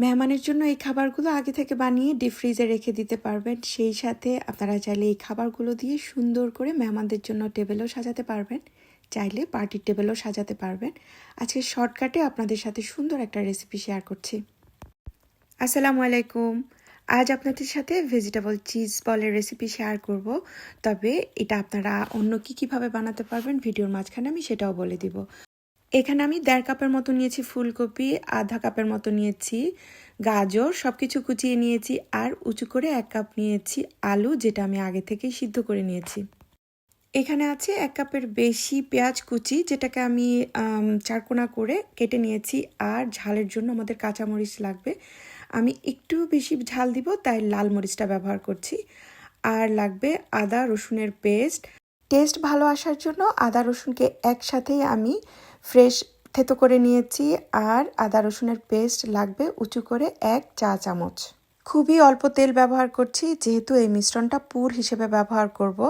মেহমানের জন্য এই খাবারগুলো আগে থেকে বানিয়ে ডিপ ফ্রিজে রেখে দিতে পারবেন। সেই সাথে আপনারা চাইলে এই খাবারগুলো দিয়ে সুন্দর করে মেহমানদের জন্য টেবিলও সাজাতে পারবেন। চাইলে পার্টির টেবিলও সাজাতে পারবেন। আজকে শর্টকাটে আপনাদের সাথে সুন্দর একটা রেসিপি শেয়ার করছি। আসসালামু আলাইকুম। আজ আপনাদের সাথে ভেজিটেবল চিজ বলের রেসিপি শেয়ার করব। তবে এটা আপনারা অন্য কী কীভাবে বানাতে পারবেন, ভিডিওর মাঝখানে আমি সেটাও বলে দিব। এখানে আমি দেড় কাপের মতো নিয়েছি ফুলকপি, আধা কাপের মতো নিয়েছি গাজর সব কিছু কুচিয়ে নিয়েছি আর উঁচু করে এক কাপ নিয়েছি আলু, যেটা আমি আগে থেকেই সিদ্ধ করে নিয়েছি। এখানে আছে এক কাপের বেশি পেঁয়াজ কুচি, যেটাকে আমি, চারকোনা করে কেটে নিয়েছি আর ঝালের জন্য আমাদের কাঁচামরিচ লাগবে। আমি একটু বেশি ঝাল দিব, তাই লাল মরিচটা ব্যবহার করছি। আর লাগবে আদা রসুনের পেস্ট। টেস্ট ভালো আসার জন্য আদা রসুনকে একসাথেই আমি ফ্রেশ থেতো করে নিয়েছি আর আদা রসুনের পেস্ট লাগবে উঁচু করে এক চা চামচ। খুবই অল্প তেল ব্যবহার করছি, যেহেতু এই মিশ্রণটা পুর হিসেবে ব্যবহার করব।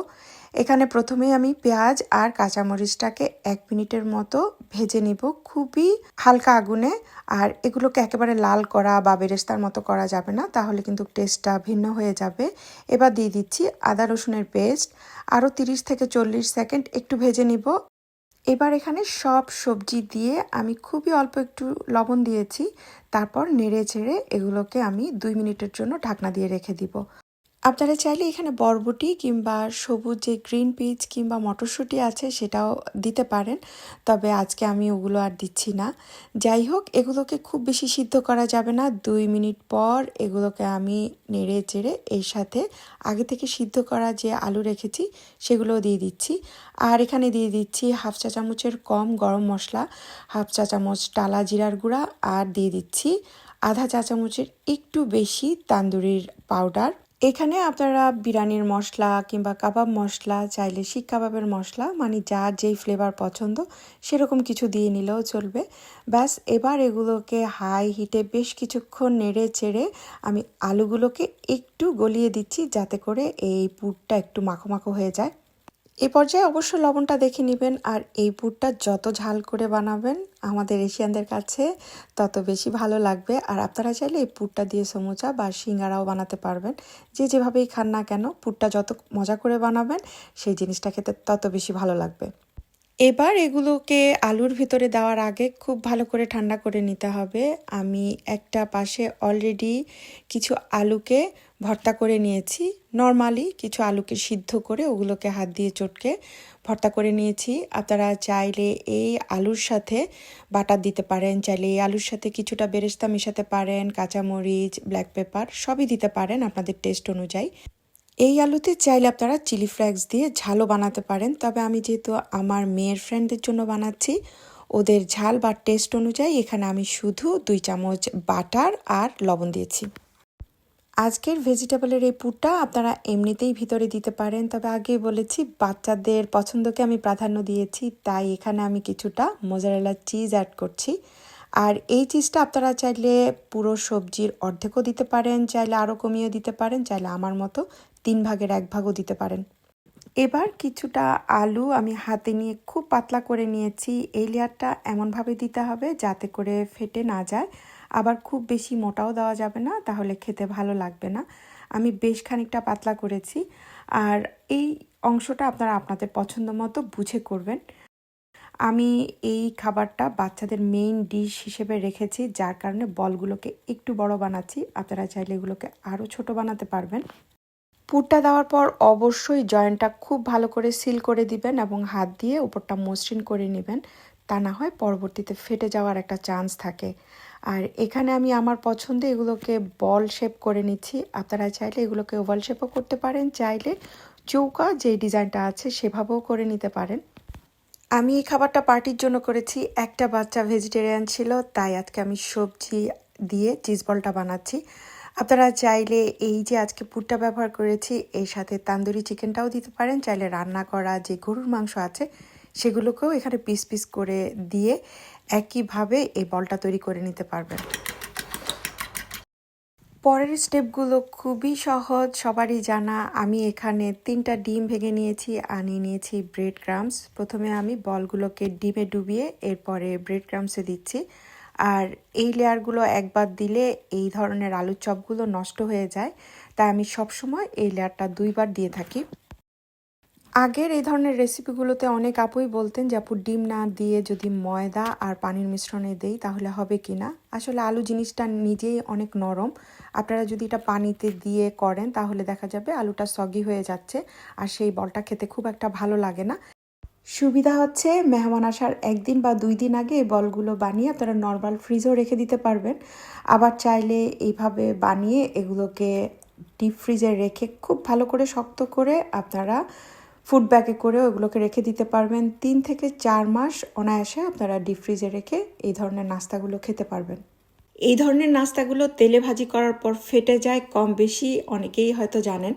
এখানে প্রথমে আমি পেঁয়াজ আর কাঁচামরিচটাকে এক মিনিটের মতো ভেজে নিব খুবই হালকা আগুনে। আর এগুলোকে একেবারে লাল করা বা বেরেস্তার মতো করা যাবে না, তাহলে কিন্তু টেস্টটা ভিন্ন হয়ে যাবে। এবার দিয়ে দিচ্ছি আদা রসুনের পেস্ট। আরও তিরিশ থেকে চল্লিশ সেকেন্ড একটু ভেজে নিব। এবার এখানে সব সবজি দিয়ে আমি খুবই অল্প একটু লবণ দিয়েছি। তারপর নেড়ে চেড়ে এগুলোকে আমি দুই মিনিটের জন্য ঢাকনা দিয়ে রেখে দিব। আপনারা চাইলে এখানে বরবটি কিংবা সবুজ যে গ্রিন পিচ কিংবা মটরশুঁটি আছে সেটাও দিতে পারেন। তবে আজকে আমি ওগুলো আর দিচ্ছি না। যাই হোক, এগুলোকে খুব বেশি সিদ্ধ করা যাবে না। দুই মিনিট পর এগুলোকে আমি নেড়ে চেড়ে এর সাথে আগে থেকে সিদ্ধ করা যে আলু রেখেছি সেগুলোও দিয়ে দিচ্ছি। আর এখানে দিয়ে দিচ্ছি হাফ চা চামচের কম গরম মশলা, হাফ চা চামচ টালা জিরার গুঁড়া আর দিয়ে দিচ্ছি আধা চা চামচের একটু বেশি তান্দুরির পাউডার। এখানে আপনারা বিরিয়ানির মশলা কিংবা কাবাব মশলা, চাইলে শিক কাবাবের মশলা মানে যার যেই ফ্লেভার পছন্দ, সেরকম কিছু দিয়ে নিলেও চলবে। ব্যাস, এবার এগুলোকে হাই হিটে বেশ কিছুক্ষণ নেড়ে চেড়ে আমি আলুগুলোকে একটু গলিয়ে দিচ্ছি, যাতে করে এই পুরটা একটু মাখো মাখো হয়ে যায়। এ পর্যায়ে অবশ্য লবণটা দেখে নেবেন আর এই পুরটা যত ঝাল করে বানাবেন আমাদের এশিয়ানদের কাছে তত বেশি ভালো লাগবে। আর আপনারা চাইলে এই পুরটা দিয়ে সমুচা বা সিঙ্গারাও বানাতে পারবেন। যে যেভাবেই খান না কেন পুরটা যত মজা করে বানাবেন, সেই জিনিসটা খেতে তত বেশি ভালো লাগবে। এবার এগুলোকে আলুর ভিতরে দেওয়ার আগে খুব ভালো করে ঠান্ডা করে নিতে হবে। আমি একটা পাশে অলরেডি কিছু আলুকে ভর্তা করে নিয়েছি। নর্মালি কিছু আলুকে সিদ্ধ করে ওগুলোকে হাত দিয়ে চটকে ভর্তা করে নিয়েছি। আপনারা চাইলে এই আলুর সাথে বাটার দিতে পারেন, চাইলে এই আলুর সাথে কিছুটা বেরেস্তা মেশাতে পারেন, কাঁচামরিচ ব্ল্যাক পেপার সবই দিতে পারেন আপনাদের টেস্ট অনুযায়ী। এই আলুতে চাইলে আপনারা চিলি ফ্লেক্স দিয়ে ঝালও বানাতে পারেন। তবে আমি যেহেতু আমার মেয়ের ফ্রেন্ডদের জন্য বানাচ্ছি, ওদের ঝাল বা টেস্ট অনুযায়ী এখানে আমি শুধু দুই চামচ বাটার আর লবণ দিয়েছি। আজকের ভেজিটেবলের এই পুরটা আপনারা এমনিতেই ভিতরে দিতে পারেন, তবে আগেই বলেছি বাচ্চাদের পছন্দকে আমি প্রাধান্য দিয়েছি, তাই এখানে আমি কিছুটা মোজারেলা চিজ অ্যাড করছি। আর এই চিজটা আপনারা চাইলে পুরো সবজির অর্ধেকও দিতে পারেন, চাইলে আরও কমিয়ে দিতে পারেন, চাইলে আমার মতো তিন ভাগের এক ভাগও দিতে পারেন। এবার কিছুটা আলু আমি হাতে নিয়ে খুব পাতলা করে নিয়েছি। এই লেয়ারটা এমনভাবে দিতে হবে যাতে করে ফেটে না যায়। আবার খুব বেশি মোটাও দেওয়া যাবে না, তাহলে খেতে ভালো লাগবে না। আমি বেশ খানিকটা পাতলা করেছি। আর এই অংশটা আপনারা আপনাদের পছন্দ মতো বুঝে করবেন। আমি এই খাবারটা বাচ্চাদের মেইন ডিশ হিসেবে রেখেছি, যার কারণে বলগুলোকে একটু বড় বানাচ্ছি। আপনারা চাইলে এগুলোকে আরও ছোট বানাতে পারবেন। পুরটা দেওয়ার পর অবশ্যই জয়েন্টটা খুব ভালো করে সিল করে দিবেন এবং হাত দিয়ে উপরটা মসৃণ করে নেবেন। তা না হয় পরবর্তীতে ফেটে যাওয়ার একটা চান্স থাকে। আর এখানে আমি আমার পছন্দে এগুলোকে বল শেপ করে নিচ্ছি। আপনারা চাইলে এগুলোকে ওভাল শেপও করতে পারেন, চাইলে চৌকা যে ডিজাইনটা আছে সেভাবেও করে নিতে পারেন। আমি এই খাবারটা পার্টির জন্য করেছি। একটা বাচ্চা ভেজিটেরিয়ান ছিল, তাই আজকে আমি সবজি দিয়ে চিজ বলটা বানাচ্ছি। আপনারা চাইলে এই যে আজকে পুরটা ব্যবহার করেছি, এর সাথে তান্দুরি চিকেনটাও দিতে পারেন। চাইলে রান্না করা যে গরুর মাংস আছে, সেগুলোকেও এখানে পিস পিস করে দিয়ে একইভাবে এই বলটা তৈরি করে নিতে পারবেন। পরের স্টেপগুলো খুবই সহজ, সবারই জানা। আমি এখানে তিনটা ডিম ভেঙে নিয়েছি, আনিয়ে নিয়েছি ব্রেড ক্রামস প্রথমে আমি বলগুলোকে ডিমে ডুবিয়ে, এরপরে ব্রেড ক্রামসে দিচ্ছি। আর এই লেয়ারগুলো একবার দিলে এই ধরনের আলুর চপগুলো নষ্ট হয়ে যায়। তাই আমি সবসময় এই লেয়ারটা দুইবার দিয়ে থাকি। আগের এই ধরনের রেসিপিগুলোতে অনেক আপুই বলতেন যে, আপু, ডিম না দিয়ে যদি ময়দা আর পানির মিশ্রণে দেই তাহলে হবে কি না? আসলে আলু জিনিসটা নিজেই অনেক নরম। আপনারা যদি এটা পানিতে দিয়ে করেন তাহলে দেখা যাবে আলুটা সগি হয়ে যাচ্ছে আর সেই বলটা খেতে খুব একটা ভালো লাগে না। সুবিধা হচ্ছে মেহমান আসার একদিন বা দুই দিন আগে এই বলগুলো বানিয়ে আপনারা নর্মাল ফ্রিজেও রেখে দিতে পারবেন। আবার চাইলে এইভাবে বানিয়ে এগুলোকে ডিপ ফ্রিজে রেখে খুব ভালো করে শক্ত করে আপনারা ফুড ব্যাগে করেও এগুলোকে রেখে দিতে পারবেন। তিন থেকে চার মাস অনায়াসে আপনারা ডিপ ফ্রিজে রেখে এই ধরনের নাস্তাগুলো খেতে পারবেন। এই ধরনের নাস্তাগুলো তেলে ভাজি করার পর ফেটে যায় কম বেশি, অনেকেই হয়তো জানেন।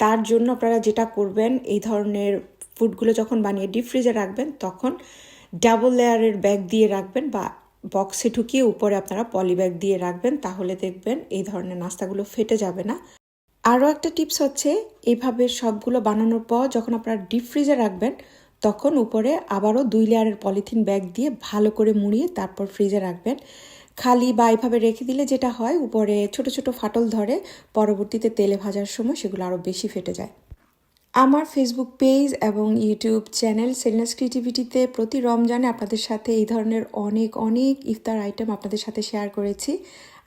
তার জন্য আপনারা যেটা করবেন, এই ধরনের ফুডগুলো যখন বানিয়ে ডিপ ফ্রিজে রাখবেন, তখন ডাবল লেয়ারের ব্যাগ দিয়ে রাখবেন বা বক্সে ঢুকিয়ে উপরে আপনারা পলি ব্যাগ দিয়ে রাখবেন, তাহলে দেখবেন এই ধরনের নাস্তাগুলো ফেটে যাবে না। আরও একটা টিপস হচ্ছে এইভাবে সবগুলো বানানোর পর যখন আপনারা ডিপ ফ্রিজে রাখবেন, তখন উপরে আবারও দুই লেয়ারের পলিথিন ব্যাগ দিয়ে ভালো করে মুড়িয়ে তারপর ফ্রিজে রাখবেন। খালি বা এইভাবে রেখে দিলে যেটা হয়, উপরে ছোট ছোট ফাটল ধরে পরবর্তীতে তেলে ভাজার সময় সেগুলো আরও বেশি ফেটে যায়। আমার ফেসবুক পেজ এবং ইউটিউব চ্যানেল সেলিনাস ক্রিয়েটিভিটিতে প্রতি রমজানে আপনাদের সাথে এই ধরনের অনেক অনেক ইফতার আইটেম আপনাদের সাথে শেয়ার করেছি।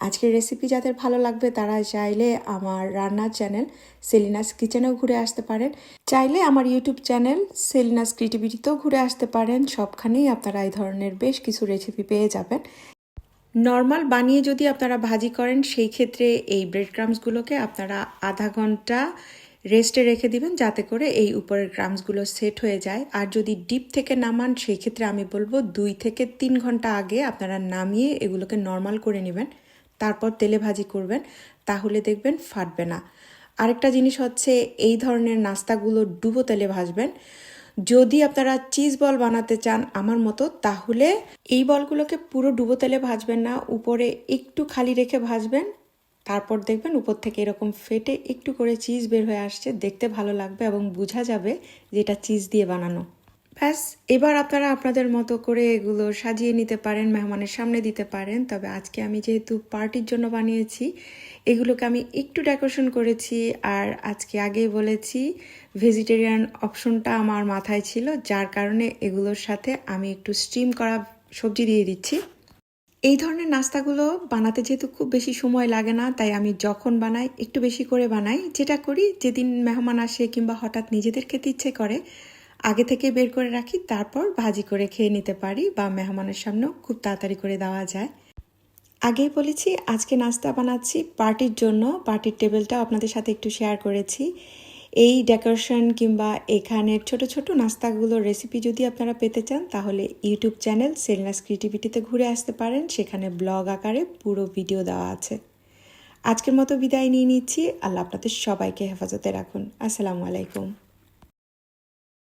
আজকের রেসিপি যাদের ভালো লাগবে তারা চাইলে আমার রান্নার চ্যানেল সেলিনাস কিচেনেও ঘুরে আসতে পারেন। চাইলে আমার ইউটিউব চ্যানেল সেলিনাস ক্রিয়েটিভিটিতেও ঘুরে আসতে পারেন। সবখানেই আপনারা এই ধরনের বেশ কিছু রেসিপি পেয়ে যাবেন। নর্মাল বানিয়ে যদি আপনারা ভাজি করেন, সেই ক্ষেত্রে এই ব্রেড ক্রামসগুলোকে আপনারা আধা ঘণ্টা রেস্টে রেখে দিবেন যাতে করে এই উপরের ক্রামসগুলো সেট হয়ে যায়। আর যদি ডিপ থেকে নামান, সেই ক্ষেত্রে আমি বলব দুই থেকে তিন ঘণ্টা আগে আপনারা নামিয়ে এগুলোকে নর্মাল করে নেবেন। তারপর তেলে ভাজি করবেন। তাহলে দেখবেন ফাটবে না। আরেকটা জিনিস হচ্ছে এই ধরনের নাস্তাগুলো ডুবো তেলে ভাজবেন। যদি আপনারা চিজ বল বানাতে চান আমার মতো, তাহলে এই বলগুলোকে পুরো ডুবো তেলে ভাজবেন না। উপরে একটু খালি রেখে ভাজবেন। তারপর দেখবেন উপর থেকে এরকম ফেটে একটু করে চিজ বের হয়ে আসছে, দেখতে ভালো লাগবে এবং বোঝা যাবে যে এটা চিজ দিয়ে বানানো। ব্যাস, এবার আপনারা আপনাদের মতো করে এগুলো সাজিয়ে নিতে পারেন, মেহমানের সামনে দিতে পারেন। তবে আজকে আমি যেহেতু পার্টির জন্য বানিয়েছি, এগুলোকে আমি একটু ডেকোরেশন করেছি আর আজকে আগেই বলেছি ভেজিটেরিয়ান অপশনটা আমার মাথায় ছিল, যার কারণে এগুলোর সাথে আমি একটু স্টিম করা সবজি দিয়ে দিচ্ছি। এই ধরনের নাস্তাগুলো বানাতে যেহেতু খুব বেশি সময় লাগে না, তাই আমি যখন বানাই, একটু বেশি করে বানাই। যেটা করি, যেদিন মেহমান আসে কিংবা হঠাৎ নিজেদের খেতে ইচ্ছে করে, আগে থেকে বের করে রাখি, তারপর ভাজি করে খেয়ে নিতে পারি বা মেহমানের সামনেও খুব তাড়াতাড়ি করে দেওয়া যায়। আগেই বলেছি, আজকে নাস্তা বানাচ্ছি। পার্টির জন্য, পার্টির টেবিলটাও আপনাদের সাথে একটু শেয়ার করেছি। এই ডেকোরেশন কিংবা এখানের ছোট ছোট নাস্তাগুলোর রেসিপি যদি আপনারা পেতে চান, তাহলে ইউটিউব চ্যানেল সেলনাস ক্রিয়েটিভিটিতে ঘুরে আসতে পারেন। সেখানে ব্লগ আকারে পুরো ভিডিও দেওয়া আছে। আজকের মতো বিদায় নিয়ে নিচ্ছি। আল্লাহ আপনাদের সবাইকে হেফাজতে রাখুন। আসসালামু আলাইকুম।